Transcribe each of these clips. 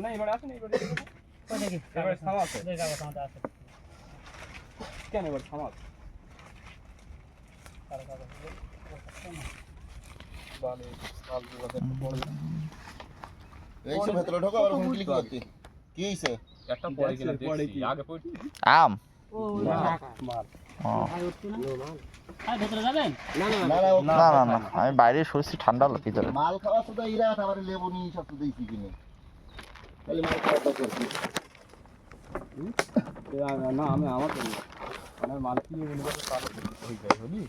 না এবারে আসেন এবারে এবারে থামা আছে। আছে? কিনা আম। আমি বাইরে সরছি ঠান্ডা হলো ভিতরে। মাল খাওয়া শুধু ইরা তারপরে লেবু নিয়ে সব শুধু কিনে। তাহলে মাল খাওয়া তো করছি এ আ- না আমি আমার জন্য মানে মাল কিনে মনে করতে তাহলে হয়ে যায় বুঝলি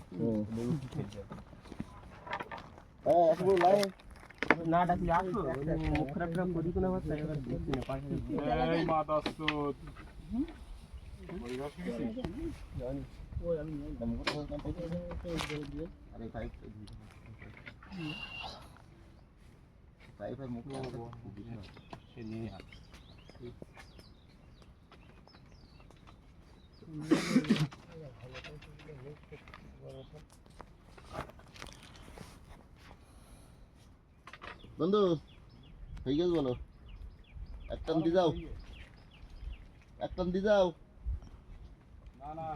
লেবু কি খেয়ে যায় হ্যাঁ আসব লাই না ডাকলে আসো মুখ খারাপ খারাপ করি কোনো অবস্থা এবার দেখছি না পাশে এই মা দস্ত ওই রস গেছি আরে ভাই ভাই ভাই মুখ সে নিয়ে আয়। বন্ধু হয়ে গেছে বলো একটান দি যাও একটান দি যাও না না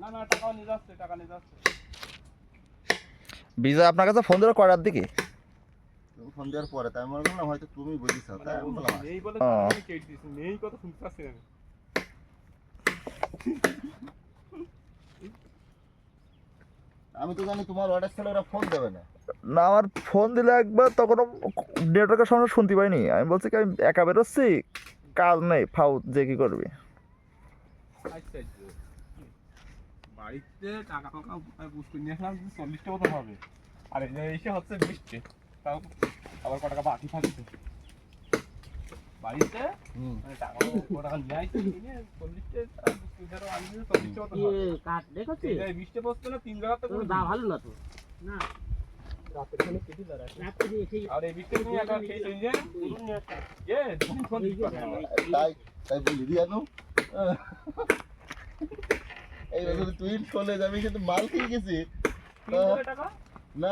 না না টাকাও নিয়ে যাচ্ছে টাকা নিয়ে যাচ্ছে। বিজয় আপনার কাছে ফোন দিল কয়টার দিকে তুমি ফোন দেওয়ার পরে তাই আমি মনে করলাম হয়তো তুমি তাই আমি বললাম বলে নেই কথা শুনতে পাচ্ছি না আমি। আমি তো জানি তোমার অর্ডার ছিল ওরা ফোন দেবে না। না আমার ফোন দিলে একবার তখন নেটওয়ার্কের সমস্যা শুনতে পাইনি। আমি বলছি কি আমি একা বেরোচ্ছি কাজ নেই ফাউ যে কি করবি? আচ্ছা বাড়িতে টাকা টাকা আমি বুঝতে নিয়ে আসলাম চল্লিশটা মতো হবে। আর এই যে এসে হচ্ছে বিশটে তাও আবার ক টাকা বাকি থাকছে বাড়িতে? মানে টাকা টাকা নিয়ে আসছে কিনে চল্লিশটা ধরো আমি চল্লিশটা মতো হবে। কাঠ দেখছি এই যে বিশটে বসতো না তিন জায়গাতে করে দা ভালো না তো না। তাই বলি দিয়ানো এই বছর তুই কলেজ আমি কিন্তু মাল খেয়ে গেছি। 300 টাকা?